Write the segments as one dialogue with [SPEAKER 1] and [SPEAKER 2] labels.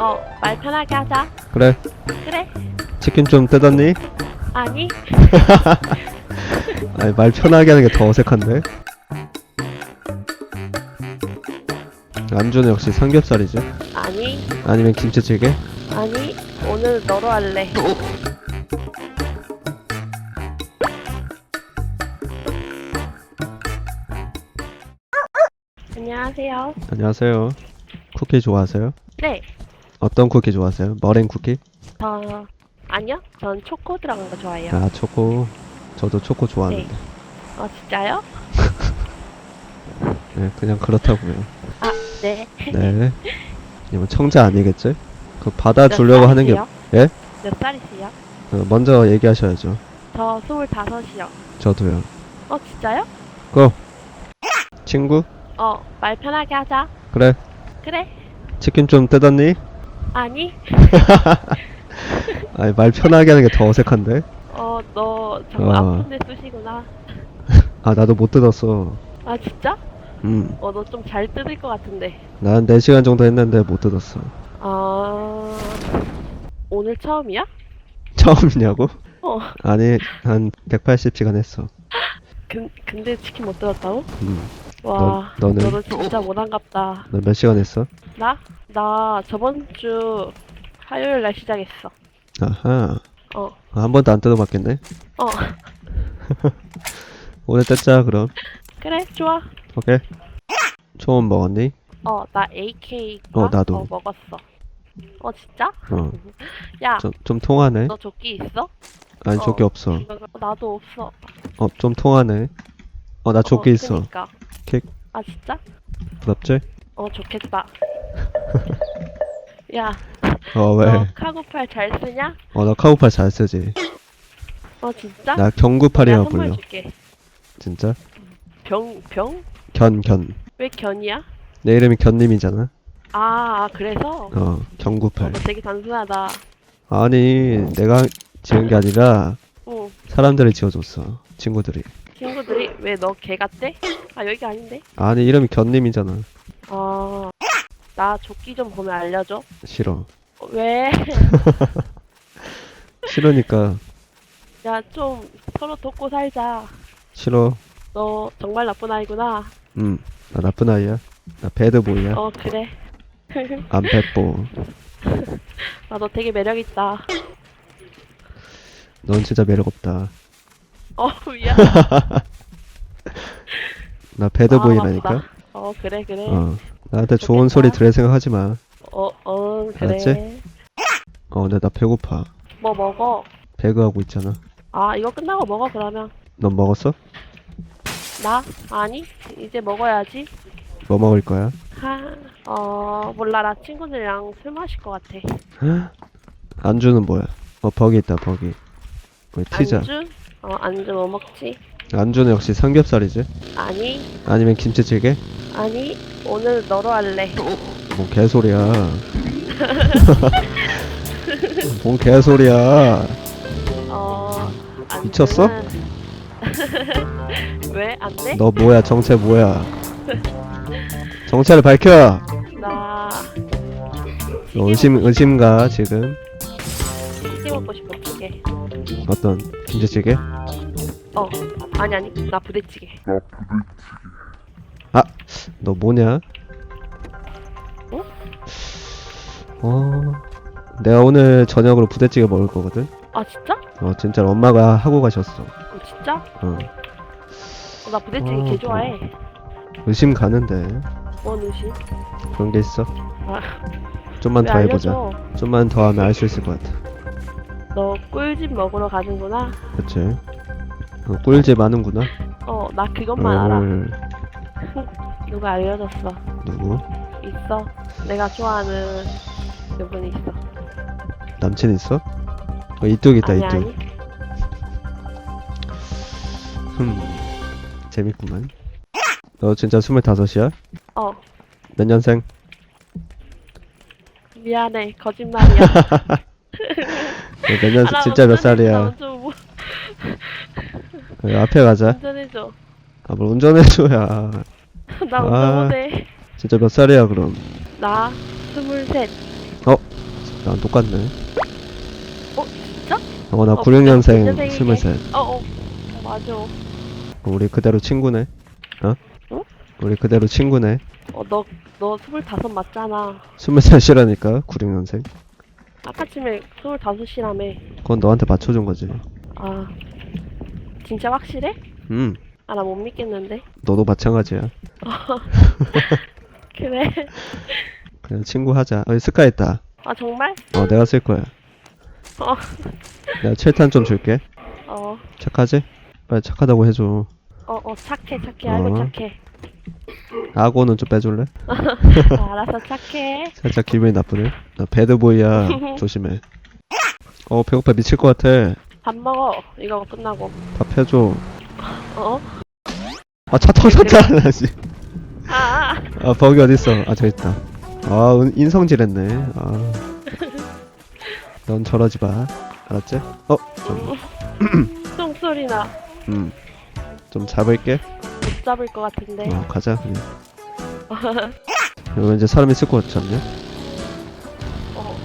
[SPEAKER 1] 어, 말 편하게 하자.
[SPEAKER 2] 그래
[SPEAKER 1] 그래?
[SPEAKER 2] 치킨 좀 뜯었니?
[SPEAKER 1] 아니,
[SPEAKER 2] 아니 말 편하게 하는 게 더 어색한데 안주는 역시 삼겹살이죠
[SPEAKER 1] 아니,
[SPEAKER 2] 아니면 김치찌개?
[SPEAKER 1] 아니, 오늘 너로 할래. 안녕하세요.
[SPEAKER 2] 안녕하세요 쿠키 좋아하세요?
[SPEAKER 1] 네,
[SPEAKER 2] 어떤 쿠키 좋아하세요? 머랭 쿠키?
[SPEAKER 1] 저, 아니요, 전 초코 들어간 거 좋아해요.
[SPEAKER 2] 아 초코 저도 초코 좋아하는데
[SPEAKER 1] 어, 진짜요?
[SPEAKER 2] 네, 그냥 그렇다고요
[SPEAKER 1] 아, 네.
[SPEAKER 2] 네 이거 청자 아니겠지?
[SPEAKER 1] 그몇
[SPEAKER 2] 받아주려고 하는 게? 예?
[SPEAKER 1] 몇 살이세요?
[SPEAKER 2] 어, 먼저 얘기하셔야죠
[SPEAKER 1] 저 스물다섯이요.
[SPEAKER 2] 저도요
[SPEAKER 1] 어, 진짜요?
[SPEAKER 2] 고! 친구?
[SPEAKER 1] 어, 말 편하게 하자.
[SPEAKER 2] 그래
[SPEAKER 1] 그래?
[SPEAKER 2] 치킨 좀 뜯었니?
[SPEAKER 1] 아니,
[SPEAKER 2] 아니 말 편하게 하는 게 더 어색한데
[SPEAKER 1] 어, 너 정말
[SPEAKER 2] 어.
[SPEAKER 1] 아픈데 쑤시구나.
[SPEAKER 2] 아 나도 못 뜯었어
[SPEAKER 1] 아, 진짜?
[SPEAKER 2] 음
[SPEAKER 1] 어, 너 좀 잘 뜯을 것 같은데.
[SPEAKER 2] 난 4시간 정도 했는데 못 뜯었어
[SPEAKER 1] 아, 오늘 처음이야?
[SPEAKER 2] 처음이냐고?
[SPEAKER 1] 어,
[SPEAKER 2] 아니 한 180시간 했어
[SPEAKER 1] 근, 근데 치킨 못 뜯었다고?
[SPEAKER 2] 음.
[SPEAKER 1] 와,
[SPEAKER 2] 너- 너는?
[SPEAKER 1] 너는 진짜 못한갑다.
[SPEAKER 2] 너 몇 시간 했어?
[SPEAKER 1] 나? 나 저번 주 화요일 날 시작했어.
[SPEAKER 2] 아하
[SPEAKER 1] 어,
[SPEAKER 2] 한 번도 안 뜯어봤겠네
[SPEAKER 1] 어,
[SPEAKER 2] 오늘 뜯자 그럼
[SPEAKER 1] 그래, 좋아.
[SPEAKER 2] 오케이 초음 먹었니?
[SPEAKER 1] 어, 나 AK.
[SPEAKER 2] 어, 나도.
[SPEAKER 1] 어, 먹었어. 어, 진짜?
[SPEAKER 2] 어
[SPEAKER 1] 야,
[SPEAKER 2] 좀, 좀 통하네
[SPEAKER 1] 너 조끼 있어?
[SPEAKER 2] 아니
[SPEAKER 1] 어.
[SPEAKER 2] 조끼 없어
[SPEAKER 1] 어, 나도 없어.
[SPEAKER 2] 어 좀 통하네 어나 조끼
[SPEAKER 1] 어,
[SPEAKER 2] 있어
[SPEAKER 1] 그니까.
[SPEAKER 2] 킥.
[SPEAKER 1] 아, 진짜?
[SPEAKER 2] 부럽지?
[SPEAKER 1] 어, 좋겠다. 야, 어너
[SPEAKER 2] 왜?
[SPEAKER 1] 카고팔 잘 쓰냐?
[SPEAKER 2] 어 나 카우팔 잘 쓰지
[SPEAKER 1] 어, 진짜?
[SPEAKER 2] 나
[SPEAKER 1] 내가
[SPEAKER 2] 경구팔이라고
[SPEAKER 1] 선물 줄게.
[SPEAKER 2] 진짜?
[SPEAKER 1] 병, 병?
[SPEAKER 2] 견 견
[SPEAKER 1] 왜 견이야?
[SPEAKER 2] 내 이름이 견님이잖아
[SPEAKER 1] 아, 아, 그래서?
[SPEAKER 2] 어
[SPEAKER 1] 어,
[SPEAKER 2] 경구팔
[SPEAKER 1] 너 되게 단순하다.
[SPEAKER 2] 아니 내가 지은 게 아니라
[SPEAKER 1] 응.
[SPEAKER 2] 사람들이 지어줬어 친구들이
[SPEAKER 1] 친구들이 왜 너 개 같대? 아, 여기가 아닌데?
[SPEAKER 2] 아니 이름이 견님이잖아
[SPEAKER 1] 어, 나 조끼 좀 보면 알려줘.
[SPEAKER 2] 싫어
[SPEAKER 1] 어, 왜?
[SPEAKER 2] 싫으니까
[SPEAKER 1] 야, 좀 서로 돕고 살자.
[SPEAKER 2] 싫어
[SPEAKER 1] 너 정말 나쁜 아이구나.
[SPEAKER 2] 음 나 나쁜 아이야 나 배드보이야
[SPEAKER 1] 어, 그래.
[SPEAKER 2] 안 배보
[SPEAKER 1] 아, 너 되게 매력 있다.
[SPEAKER 2] 넌 진짜 매력 없다
[SPEAKER 1] 어, 미안.
[SPEAKER 2] 나 배드보이라니까
[SPEAKER 1] 아. 어, 그래, 그래.
[SPEAKER 2] 어 나한테 좋은
[SPEAKER 1] 좋겠다.
[SPEAKER 2] 소리 들을 생각 하지 마 어
[SPEAKER 1] 어, 어, 그래.
[SPEAKER 2] 알았지? 근데 나 배고파
[SPEAKER 1] 뭐 먹어?
[SPEAKER 2] 배그하고 있잖아
[SPEAKER 1] 아, 이거 끝나고 먹어, 그러면.
[SPEAKER 2] 넌 먹었어?
[SPEAKER 1] 나? 아니, 이제 먹어야지.
[SPEAKER 2] 뭐 먹을 거야?
[SPEAKER 1] 하, 어, 몰라. 나 친구들이랑 술 마실 것 같아.
[SPEAKER 2] 안주는 뭐야? 어 버기 있다 버기 우리 튀자
[SPEAKER 1] 안주? 어, 안주 뭐 먹지?
[SPEAKER 2] 안주는 역시 삼겹살이지?
[SPEAKER 1] 아니,
[SPEAKER 2] 아니면 김치찌개?
[SPEAKER 1] 아니, 오늘 너로 할래.
[SPEAKER 2] 뭔 개소리야 뭔 개소리야
[SPEAKER 1] 어, 안주는...
[SPEAKER 2] 미쳤어?
[SPEAKER 1] 왜? 안 돼?
[SPEAKER 2] 너 뭐야 정체 뭐야 정체를 밝혀
[SPEAKER 1] 나
[SPEAKER 2] 너 의심 의심가 지금
[SPEAKER 1] 찌개 먹고 싶어, 찌개.
[SPEAKER 2] 어떤 김치찌개?
[SPEAKER 1] 어, 아니, 아니, 나 부대찌개.
[SPEAKER 2] 너 뭐냐?
[SPEAKER 1] 어?
[SPEAKER 2] 어 내가 오늘 저녁으로 부대찌개 먹을 거거든
[SPEAKER 1] 아, 진짜?
[SPEAKER 2] 어 진짜 엄마가 하고 가셨어
[SPEAKER 1] 어, 진짜?
[SPEAKER 2] 어
[SPEAKER 1] 어, 나 부대찌개
[SPEAKER 2] 어,
[SPEAKER 1] 개 좋아해.
[SPEAKER 2] 의심 가는데
[SPEAKER 1] 뭔 의심?
[SPEAKER 2] 그런 게 있어
[SPEAKER 1] 아,
[SPEAKER 2] 좀만 왜더 해보자
[SPEAKER 1] 알려줘?
[SPEAKER 2] 좀만 더 하면 알 수 있을 것 같아
[SPEAKER 1] 너 꿀집 먹으러 가는구나.
[SPEAKER 2] 그치 어, 꿀집 아는구나
[SPEAKER 1] 어, 나 그것만 알아.
[SPEAKER 2] 음,
[SPEAKER 1] 누가 알려줬어.
[SPEAKER 2] 누구?
[SPEAKER 1] 있어. 내가 좋아하는 그분 있어.
[SPEAKER 2] 남친 있어? 어, 이뚝 있다
[SPEAKER 1] 아니,
[SPEAKER 2] 이뚝
[SPEAKER 1] 아니.
[SPEAKER 2] 흠 재밌구만 너 진짜 스물다섯이야?
[SPEAKER 1] 어,
[SPEAKER 2] 몇 년생?
[SPEAKER 1] 미안해. 거짓말이야.
[SPEAKER 2] 너몇 년,
[SPEAKER 1] 아, 나
[SPEAKER 2] 진짜 몇. 살이야?
[SPEAKER 1] 뭐,
[SPEAKER 2] 그 앞에 가자
[SPEAKER 1] 운전해줘.
[SPEAKER 2] 아 뭘 운전해줘야
[SPEAKER 1] 나
[SPEAKER 2] 아.
[SPEAKER 1] 운전 못해.
[SPEAKER 2] 진짜 몇 살이야 그럼
[SPEAKER 1] 나 스물셋.
[SPEAKER 2] 나랑 똑같네.
[SPEAKER 1] 어 진짜?
[SPEAKER 2] 어, 나
[SPEAKER 1] 어,
[SPEAKER 2] 96년생
[SPEAKER 1] 군대생이게.
[SPEAKER 2] 23.
[SPEAKER 1] 어어 어, 맞아.
[SPEAKER 2] 우리 그대로 친구네. 어?
[SPEAKER 1] 어?
[SPEAKER 2] 우리 그대로 친구네.
[SPEAKER 1] 어너너 스물다섯 맞잖아.
[SPEAKER 2] 23이라니까, 96년생.
[SPEAKER 1] 아까쯤에 스물다섯이라며.
[SPEAKER 2] 그건 너한테 맞춰준 거지.
[SPEAKER 1] 아 진짜 확실해?
[SPEAKER 2] 음,
[SPEAKER 1] 아 나 못 믿겠는데.
[SPEAKER 2] 너도 마찬가지야.
[SPEAKER 1] 그래.
[SPEAKER 2] 그냥 친구 하자. 어, 스카 있다.
[SPEAKER 1] 아 정말?
[SPEAKER 2] 어, 내가 쓸 거야.
[SPEAKER 1] 어.
[SPEAKER 2] 내가 7탄 좀 줄게.
[SPEAKER 1] 어.
[SPEAKER 2] 착하지? 빨리 착하다고 해줘.
[SPEAKER 1] 어, 어, 착해, 착해, 아이고,
[SPEAKER 2] 어.
[SPEAKER 1] 착해.
[SPEAKER 2] 악어는 좀 빼줄래?
[SPEAKER 1] 아, 알았어, 착해.
[SPEAKER 2] 살짝 기분이 나쁘네. 나 배드보이야. 조심해. 어, 배고파 미칠 것 같아.
[SPEAKER 1] 밥 먹어, 이거 끝나고.
[SPEAKER 2] 밥 해줘.
[SPEAKER 1] 어?
[SPEAKER 2] 아, 차 터졌다. 씨.
[SPEAKER 1] 아, 아,
[SPEAKER 2] 아, 버기 어딨어? 아, 저기 있다. 아, 은- 인성질했네. 아. 넌 저러지 마. 알았지? 어, 저기.
[SPEAKER 1] 똥소리 나.
[SPEAKER 2] 음. 좀 잡을게.
[SPEAKER 1] 못 잡을 것 같은데.
[SPEAKER 2] 어, 가자, 그냥. 여기 이제 사람 있을 것 같지 않냐?
[SPEAKER 1] 어.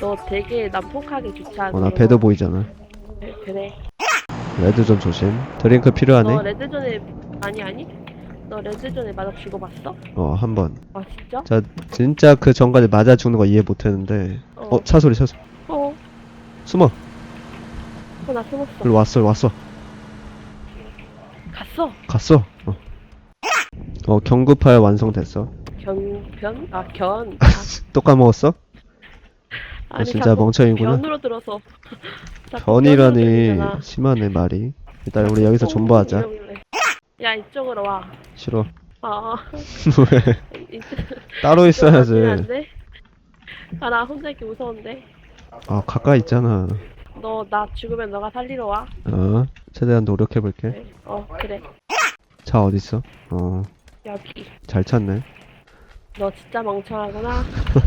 [SPEAKER 1] 너 되게 난폭하게 주차하는
[SPEAKER 2] 어, 나 배드보이잖아.
[SPEAKER 1] 그래.
[SPEAKER 2] 레드 좀 조심. 드링크 필요하네?
[SPEAKER 1] 너 레드존에, 아니, 아니? 너 레드존에 맞아 죽어봤어?
[SPEAKER 2] 어, 한 번.
[SPEAKER 1] 아, 진짜?
[SPEAKER 2] 자, 진짜 그 전까지 맞아 죽는 거 이해 못 했는데.
[SPEAKER 1] 어.
[SPEAKER 2] 어, 차 소리, 차 소리.
[SPEAKER 1] 어,
[SPEAKER 2] 숨어.
[SPEAKER 1] 어, 나 숨었어.
[SPEAKER 2] 일로 왔어, 왔어.
[SPEAKER 1] 갔어.
[SPEAKER 2] 갔어. 어. 어, 경급하여 완성됐어.
[SPEAKER 1] 견, 변? 아, 견.
[SPEAKER 2] 또 까먹었어?
[SPEAKER 1] 아니,
[SPEAKER 2] 진짜
[SPEAKER 1] 자꾸
[SPEAKER 2] 멍청이구나.
[SPEAKER 1] 변으로 들어서. 자꾸 변으로
[SPEAKER 2] 변이라니
[SPEAKER 1] 들리잖아.
[SPEAKER 2] 심하네 말이. 일단 우리 여기서
[SPEAKER 1] 어,
[SPEAKER 2] 존버하자.
[SPEAKER 1] 이러길래. 야 이쪽으로 와.
[SPEAKER 2] 싫어.
[SPEAKER 1] 아
[SPEAKER 2] 왜?
[SPEAKER 1] 이-
[SPEAKER 2] 따로
[SPEAKER 1] 이쪽으로
[SPEAKER 2] 있어야지.
[SPEAKER 1] 와주면 안 돼? 아 나 혼자 있기 무서운데.
[SPEAKER 2] 아 가까이 있잖아.
[SPEAKER 1] 너 나 죽으면 너가 살리러 와.
[SPEAKER 2] 어, 최대한 노력해볼게.
[SPEAKER 1] 그래. 어 그래.
[SPEAKER 2] 차 어디 있어? 어,
[SPEAKER 1] 여기.
[SPEAKER 2] 잘 찾네.
[SPEAKER 1] 너 진짜 멍청하구나.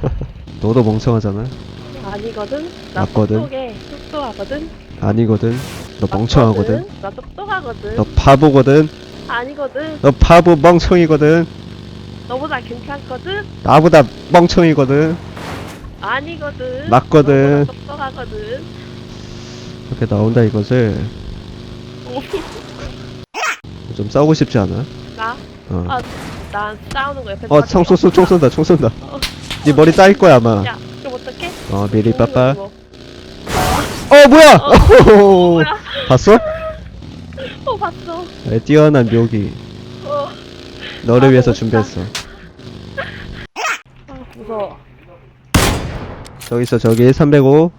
[SPEAKER 2] 너도 멍청하잖아.
[SPEAKER 1] 아니거든. 나
[SPEAKER 2] 맞거든.
[SPEAKER 1] 똑똑해. 똑똑하거든.
[SPEAKER 2] 아니거든. 너 멍청하거든.
[SPEAKER 1] 맞거든. 나 똑똑하거든.
[SPEAKER 2] 너 바보거든.
[SPEAKER 1] 아니거든.
[SPEAKER 2] 너 바보 멍청이거든.
[SPEAKER 1] 너보다 괜찮거든.
[SPEAKER 2] 나보다 멍청이거든.
[SPEAKER 1] 아니거든.
[SPEAKER 2] 맞거든.
[SPEAKER 1] 너보다 똑똑하거든.
[SPEAKER 2] 이렇게 나온다 이것을 좀 싸우고 싶지 않아?
[SPEAKER 1] 나?
[SPEAKER 2] 어.
[SPEAKER 1] 아, 난 싸우는 거 옆에서
[SPEAKER 2] 어. 총 쏜다, 총 쏜다, 총 쏜다.
[SPEAKER 1] 어.
[SPEAKER 2] 네 머리 따일 거야 아마.
[SPEAKER 1] 야, 그럼 어떡해?
[SPEAKER 2] 어, 미리
[SPEAKER 1] 죽는
[SPEAKER 2] 빠빠.
[SPEAKER 1] 뭐.
[SPEAKER 2] 어, 뭐야? 어,
[SPEAKER 1] 뭐야?
[SPEAKER 2] 봤어?
[SPEAKER 1] 어, 봤어.
[SPEAKER 2] 네, 뛰어난 묘기.
[SPEAKER 1] 어.
[SPEAKER 2] 너를
[SPEAKER 1] 아,
[SPEAKER 2] 위해서
[SPEAKER 1] 너무
[SPEAKER 2] 준비했어.
[SPEAKER 1] 아, 무서워.
[SPEAKER 2] 저기 있어, 저기 305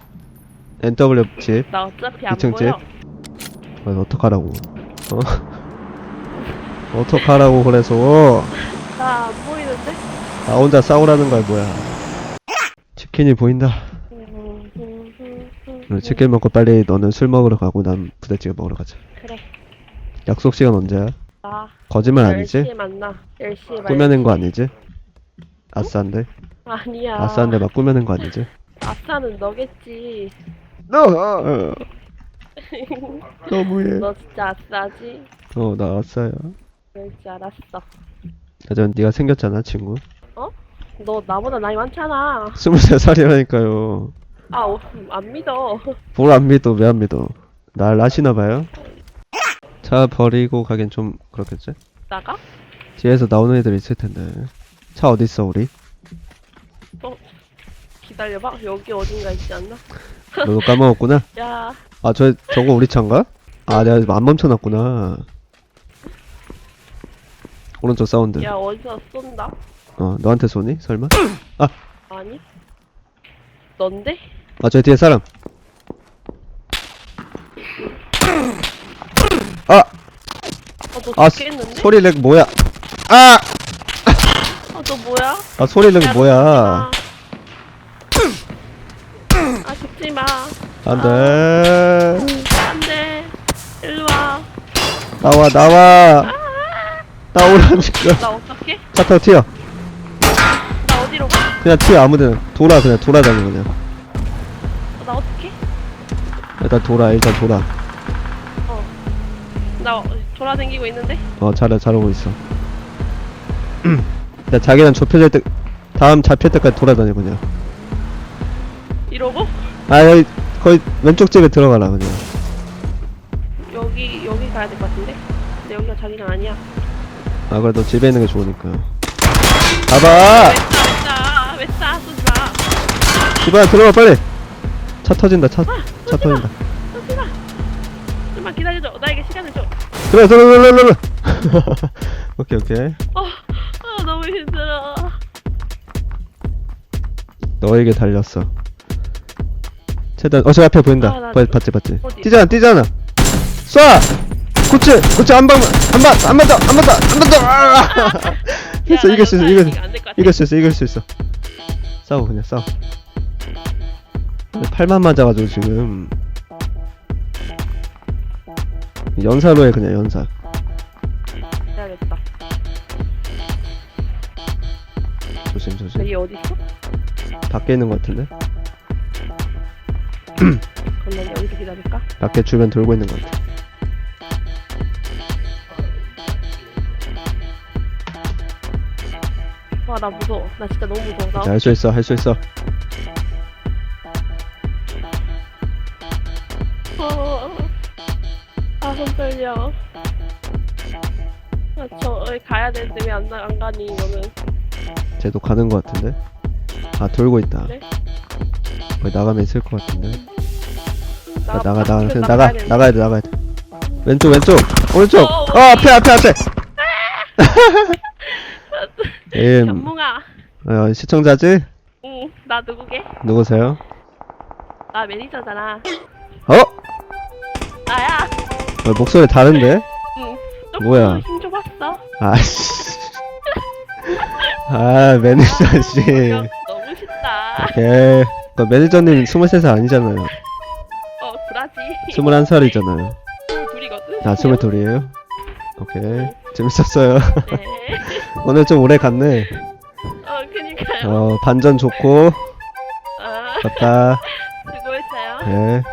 [SPEAKER 2] NW 집.
[SPEAKER 1] 나 어차피 안
[SPEAKER 2] 이층
[SPEAKER 1] 보여.
[SPEAKER 2] 어, 어떡하라고? 어? 어떡하라고 그래서
[SPEAKER 1] 나 안 보이는데?
[SPEAKER 2] 나 혼자 싸우라는 거야 뭐야? 치킨이 보인다. 그래, 치킨 먹고 빨리 너는 술 먹으러 가고 난 부대찌개 먹으러 가자.
[SPEAKER 1] 그래.
[SPEAKER 2] 약속 시간 언제야?
[SPEAKER 1] 나
[SPEAKER 2] 거짓말 아니지?
[SPEAKER 1] 10시에 만나. 10시에 만나.
[SPEAKER 2] 꾸며낸 거 아니지? 아싸인데?
[SPEAKER 1] 아니야.
[SPEAKER 2] 아싸인데 막 꾸며낸 거 아니지?
[SPEAKER 1] 아싸는 너겠지.
[SPEAKER 2] 너! 어, 너무해.
[SPEAKER 1] 너 진짜 아싸지?
[SPEAKER 2] 어, 나 아싸야.
[SPEAKER 1] 그럴 줄 알았어.
[SPEAKER 2] 하지만 네가 생겼잖아, 친구.
[SPEAKER 1] 너 나보다 나이 많잖아.
[SPEAKER 2] 23살이라니까요.
[SPEAKER 1] 아, 어, 안 믿어.
[SPEAKER 2] 뭘 안 믿어, 왜 안 믿어? 날 아시나 봐요? 차 버리고 가긴 좀 그렇겠지?
[SPEAKER 1] 나가?
[SPEAKER 2] 뒤에서 나오는 애들 있을 텐데. 차 어디 있어, 우리?
[SPEAKER 1] 기다려봐. 여기 어딘가 있지 않나?
[SPEAKER 2] 너도 까먹었구나?
[SPEAKER 1] 야,
[SPEAKER 2] 아, 저, 저거 우리 차인가? 아, 내가 안 멈춰놨구나. 오른쪽 사운드.
[SPEAKER 1] 야 어디서 쏜다?
[SPEAKER 2] 어, 너한테 쏘니? 설마?
[SPEAKER 1] 아니? 넌데?
[SPEAKER 2] 아, 저 뒤에 사람. 아,
[SPEAKER 1] 어, 너
[SPEAKER 2] 아,
[SPEAKER 1] 죽겠는데?
[SPEAKER 2] 소리 렉 뭐야? 아!
[SPEAKER 1] 어, 너 뭐야?
[SPEAKER 2] 아, 소리 렉
[SPEAKER 1] 야,
[SPEAKER 2] 뭐야?
[SPEAKER 1] 아, 아, 죽지 마.
[SPEAKER 2] 안 돼.
[SPEAKER 1] 안 돼. 일로 와.
[SPEAKER 2] 나와, 나와. 나오라니까.
[SPEAKER 1] 나 어떡해?
[SPEAKER 2] 차 타고 튀어.
[SPEAKER 1] 나 어디로 가?
[SPEAKER 2] 그냥 튀어, 아무 데나. 돌아, 그냥 돌아다녀, 그냥.
[SPEAKER 1] 어, 나 어떡해?
[SPEAKER 2] 일단 돌아, 일단 돌아.
[SPEAKER 1] 어. 나 어, 돌아다니고 있는데?
[SPEAKER 2] 어, 잘해, 잘하고 있어. 야, 자기는 좁혀질 때, 다음 잡힐 때까지 돌아다녀 그냥
[SPEAKER 1] 이러고
[SPEAKER 2] 아 여기 거의 왼쪽 집에 들어가라 그냥
[SPEAKER 1] 여기 여기 가야 될 것 같은데. 근데 여기가 자기장 아니야.
[SPEAKER 2] 아 그래도 집에 있는 게 좋으니까 가봐
[SPEAKER 1] 왜싸 왜싸 왜싸 쏘지 마.
[SPEAKER 2] 집안에 들어가 빨리 차 터진다 차, 차 터진다
[SPEAKER 1] 쏘지 마. 좀만 기다려줘. 나에게 시간을 줘.
[SPEAKER 2] 들어가 들어가 들어가 들어가 오케이 오케이
[SPEAKER 1] 어, 아 너무 힘들어.
[SPEAKER 2] 너에게 달렸어 최대한 어 저기 앞에 보인다
[SPEAKER 1] 아, 나 저-
[SPEAKER 2] 봤지 봤지
[SPEAKER 1] 어디?
[SPEAKER 2] 뛰잖아 뛰잖아 쏴 그치 한방한방더한방더한방더한방더 아! 했어 이길 수 있어 이길. 이길 수 있어 이길 수 있어 싸워 그냥 싸워 근데 팔만 맞아가지고 지금 연사로 해 그냥 연사
[SPEAKER 1] 해야겠다.
[SPEAKER 2] 조심 조심
[SPEAKER 1] 얘 어디 있어?
[SPEAKER 2] 밖에 있는 것 같은데
[SPEAKER 1] 그럼 난 여기서 기다릴까?
[SPEAKER 2] 밖에 주변 돌고 있는 것 같아
[SPEAKER 1] 와 나 무서워. 나 진짜 너무 무서워. 나
[SPEAKER 2] 할수 있어 할 수 있어
[SPEAKER 1] 어, 아 손 떨려. 아저 가야 되는데 왜안안 가니 이거는?
[SPEAKER 2] 쟤도 가는 것 같은데 아 돌고 있다
[SPEAKER 1] 네?
[SPEAKER 2] 거기 나가면 있을 것 같은데 아, 나가 나가 나가
[SPEAKER 1] 되는데.
[SPEAKER 2] 나가야 돼 나가야 돼 왼쪽 왼쪽 오른쪽
[SPEAKER 1] 어,
[SPEAKER 2] 어 앞에 앞에 앞에 예
[SPEAKER 1] 견뭉아.
[SPEAKER 2] 어, 시청자지
[SPEAKER 1] 응, 나 누구게?
[SPEAKER 2] 누구세요
[SPEAKER 1] 나 매니저잖아.
[SPEAKER 2] 어
[SPEAKER 1] 나야.
[SPEAKER 2] 어, 목소리 다른데
[SPEAKER 1] 응.
[SPEAKER 2] 뭐야?
[SPEAKER 1] 힘 줘봤어.
[SPEAKER 2] 아씨 아 매니저 씨
[SPEAKER 1] 너무 쉽다.
[SPEAKER 2] 오케이 그 매니저님 23살 아니잖아요.
[SPEAKER 1] 어, 브라지.
[SPEAKER 2] 21살이잖아요.
[SPEAKER 1] 둘이거든.
[SPEAKER 2] 아 22이에요? 오케이. 재밌었어요.
[SPEAKER 1] 네.
[SPEAKER 2] 오늘 좀 오래 갔네.
[SPEAKER 1] 어, 그니까요.
[SPEAKER 2] 어 반전 좋고.
[SPEAKER 1] 아,
[SPEAKER 2] 좋다.
[SPEAKER 1] 수고했어요.
[SPEAKER 2] 네